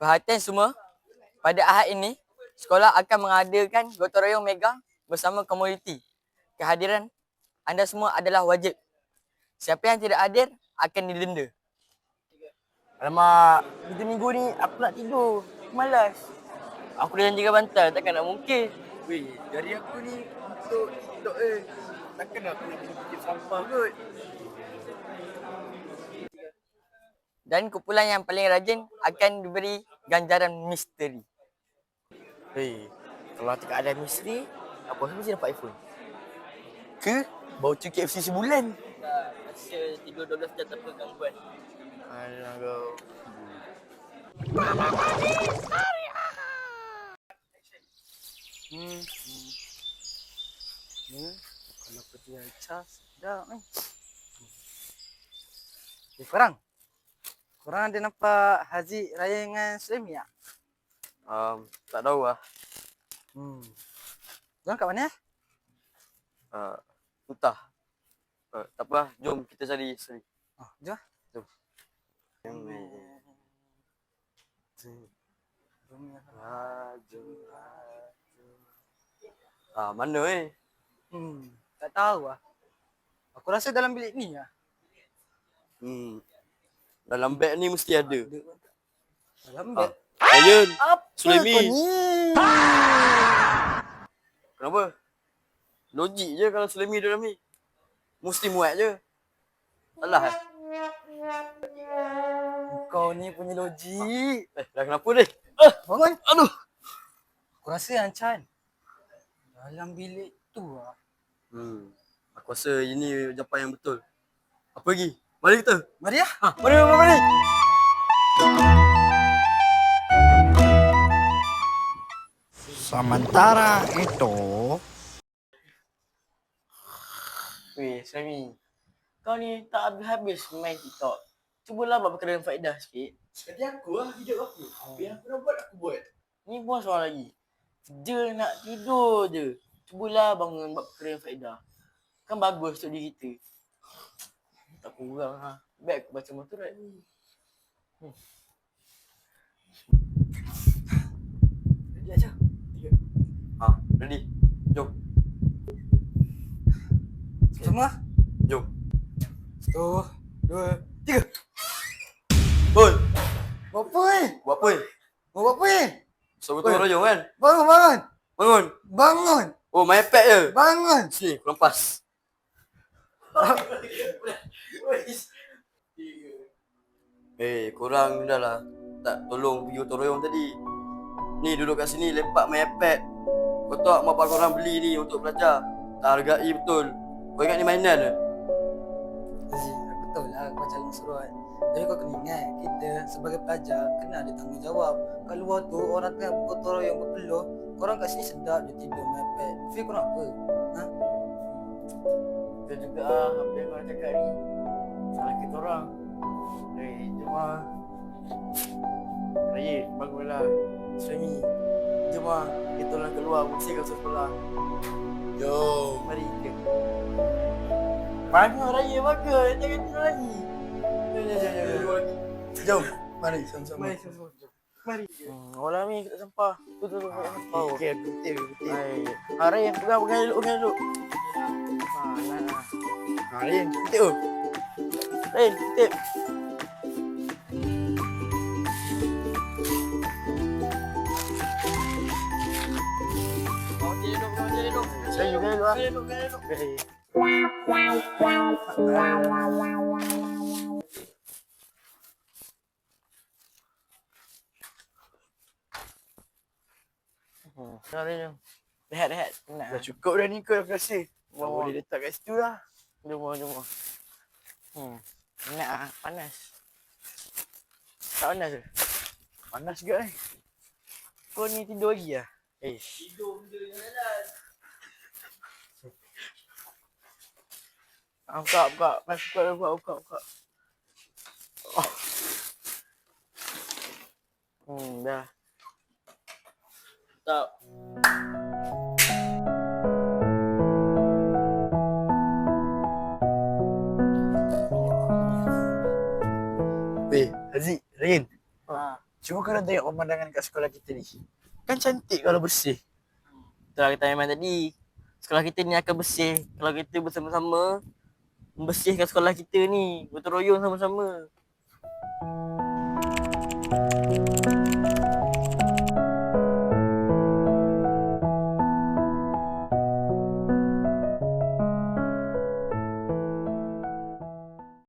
Perhatian semua, pada Ahad ini, sekolah akan mengadakan gotong royong mega bersama komuniti. Kehadiran anda semua adalah wajib. Siapa yang tidak hadir akan didenda. Alamak, kita minggu ni aku nak tidur. Aku malas. Aku dah janji bantal, takkan nak mungkin. Weh, dari aku ni untuk TikTok eh. Takkan aku nak bikin sampah kot. Dan kumpulan yang paling rajin akan diberi ganjaran misteri. Hei, kalau tak ada misteri, aku rasa mesti dapat iPhone. Ke? Voucher KFC sebulan. Rasa tidur 12 jam tanpa gangguan. Alah kau. Hmm. hmm. Hmm. Kalau pergi cas, dah ni. Eh, korang. Korang ada nampak Haji Raya dengan Sulemi tak? Um, tak tahu lah. Hmm. Korang kat mana? Uh, entah. Uh, tak apa lah. Jom kita cari sendiri. Oh, jom. ah. Jom. Ah, mana eh? Hmm. Tak tahu lah. Aku rasa dalam bilik ni lah. Hmm. Dalam beg ni mesti ada. Dalam Ah. beg. Ayun. Apa Sulemi. kau ni? Kenapa? Logik je kalau Sulemi dalam ni. Mesti muat je. Salah eh? Kau ni punya logik. Eh, dah kenapa ni? Bangun. Aduh. Aku rasa yang Chan. Dalam bilik tu lah. Hmm. Aku rasa ini jawapan yang betul. Apa lagi? Mari kita. Mari lah. Ha, mari, mari, mari. Sementara itu, Weh, Sami. Kau ni tak habis-habis main TikTok. Cubalah buat perkara yang faedah sikit. Sekali aku lah hidup aku. Apa yang aku nak buat aku buat. Ni pun soal lagi. Kerja nak tidur je. Cubalah bangun buat perkara yang faedah. Kan bagus untuk diri kita. Tak kurang ha. Baik aku baca motorat. Jadi aja. Ha, ready. Jom. Semua. Jom. Satu, dua, tiga. Oi, Buat apa eh? buat apa? eh? Mau buat apa eh? So betul royong kan? Bangun, bangun. Bangun. Bangun. Oh, main pad je. Bangun. Sini, aku lempas. Eh, korang dah lah tak tolong pergi gotong royong tadi. Ni duduk kat sini lepak main iPad. Kau tak bapak korang beli ni untuk belajar. Tak hargai betul. Kau ingat ni mainan ke? Aku tahu lah kau calon suruhan. Tapi kau kena ingat, kita sebagai pelajar kena ada tanggungjawab. Kat luar tu orang tengah bergotong royong berpeluh, korang kat sini sedap je tidur main pad. Feel korang apa? Ha? Betul juga ah apa yang korang cakap ni. Salah kita orang. Eh, jom ah. Raya, bangunlah. Suami, jom ah. Kita orang keluar bersihkan sekolah. Yo. Mari kita. Bangun Raya, bangun. Jangan tidur lagi. Jom, jom, jom, jom. Mari, sama-sama. Mari, sama Mari. Hmm, ni kita sampah. Tu tu tu sampah. Okey, betul, betul. Hai. Ha, Raya, pegang pegang dulu, pegang dulu. Ha, nah, nah. Ha, Rin, betul. Raya, tip. Saya juga dulu ah. Okay. Hmm, Sorry, jom. Rehat, rehat. Penat. Dah cukup dah ni kau aku rasa. Kau Oh. boleh letak kat situ lah. Jom, jom. Hmm. Penat ah, panas. Tak panas ke? Panas juga ni. Kau ni tidur lagi lah? Eh, Ah, buka, buka. Mas, buka, buka, buka, buka. Oh. Hmm, dah. Tak. Haziq, Rin. Ha. Cuma korang tengok pemandangan kat sekolah kita ni. Kan cantik kalau bersih. Itulah kata memang tadi. Sekolah kita ni akan bersih kalau kita bersama-sama membersihkan sekolah kita ni. Gotong royong sama-sama.